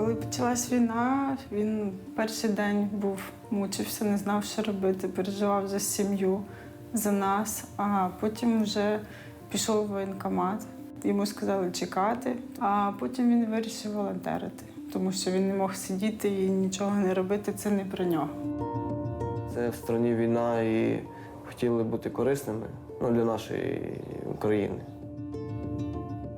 Коли почалась війна, він перший день був, мучився, не знав, що робити, переживав за сім'ю, за нас, а потім вже пішов в воєнкомат. Йому сказали чекати, а потім він вирішив волонтерити, тому що він не мог сидіти і нічого не робити. Це не про нього. Це в страні війна і хотіли бути корисними ну, для нашої України.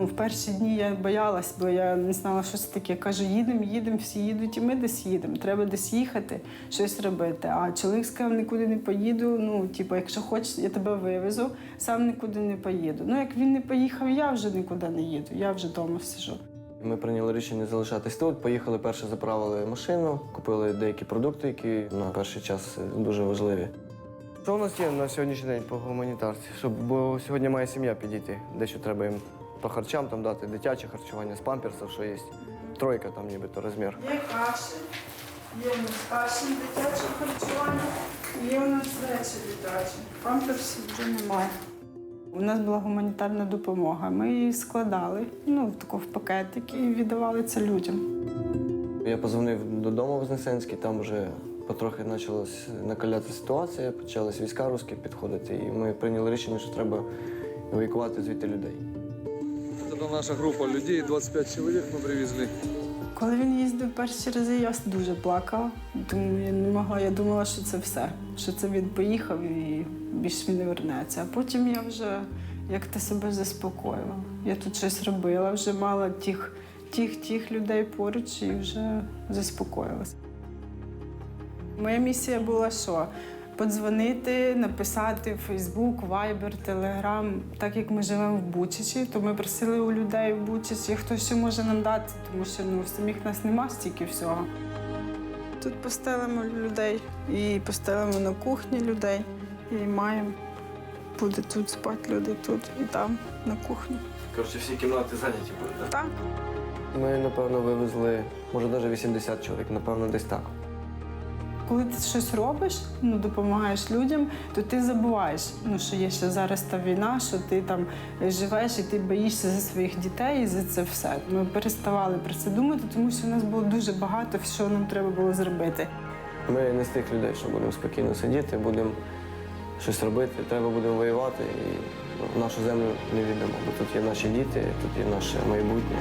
В перші дні я боялась, бо я не знала, що це таке. Кажу, їдемо, їдемо, всі їдуть, і ми десь їдемо. Треба десь їхати, щось робити. А чоловік сказав, нікуди не поїду. Ну, типу, якщо хочеш, я тебе вивезу, сам нікуди не поїду. Ну, як він не поїхав, я вже нікуди не їду. Я вже вдома сижу. Ми прийняли рішення залишатись тут. Поїхали перше, заправили машину, купили деякі продукти, які на перший час дуже важливі. Що у нас є на сьогоднішній день по гуманітарці? Щоб, бо сьогодні має сім'я підійти. Дещо треба їм по харчам там дати, дитяче харчування з памперсів, що є. Тройка там нібито розмір. Є каші, є у нас каші дитяче харчування, є у нас речі дитячі. Памперсів вже немає. У нас була гуманітарна допомога. Ми її складали ну, в таку в пакетики і віддавали це людям. Я позвонив додому в Вознесенський, там вже потрохи почалась накаляти ситуація, почались війська русські підходити, і ми прийняли рішення, що треба евакувати звідти людей. Это наша группа людей, 25 человек мы привезли. Коли він їздив перші рази, я дуже плакала, тому я не могла. Я думала, що це все, що це він поїхав і більше він не вернеться. А потім я вже як-то себе заспокоїла. Я тут щось робила, вже мала тих, тих, тих людей поруч і вже заспокоїлася. Моя місія була що? Подзвонити, написати в Фейсбук, Вайбер, Телеграм. Так як ми живемо в Бучачі, то ми просили у людей в Бучачі, хто що може нам дати, тому що ну, самих нас нема стільки всього. Тут постелимо людей і постелимо на кухні людей. І маємо. Буде тут спати люди, тут і там, на кухні. Коротше, всі кімнати зайняті будуть, Так. Ми, напевно, вивезли, може, навіть 80 чоловік, напевно, десь так. Коли ти щось робиш, ну допомагаєш людям, то ти забуваєш, ну що є ще зараз та війна, що ти там живеш і ти боїшся за своїх дітей і за це все. Ми переставали про це думати, тому що у нас було дуже багато, що нам треба було зробити. Ми не з тих людей, що будемо спокійно сидіти, будемо щось робити, треба будемо воювати і нашу землю не віддамо. Бо тут є наші діти, тут є наше майбутнє.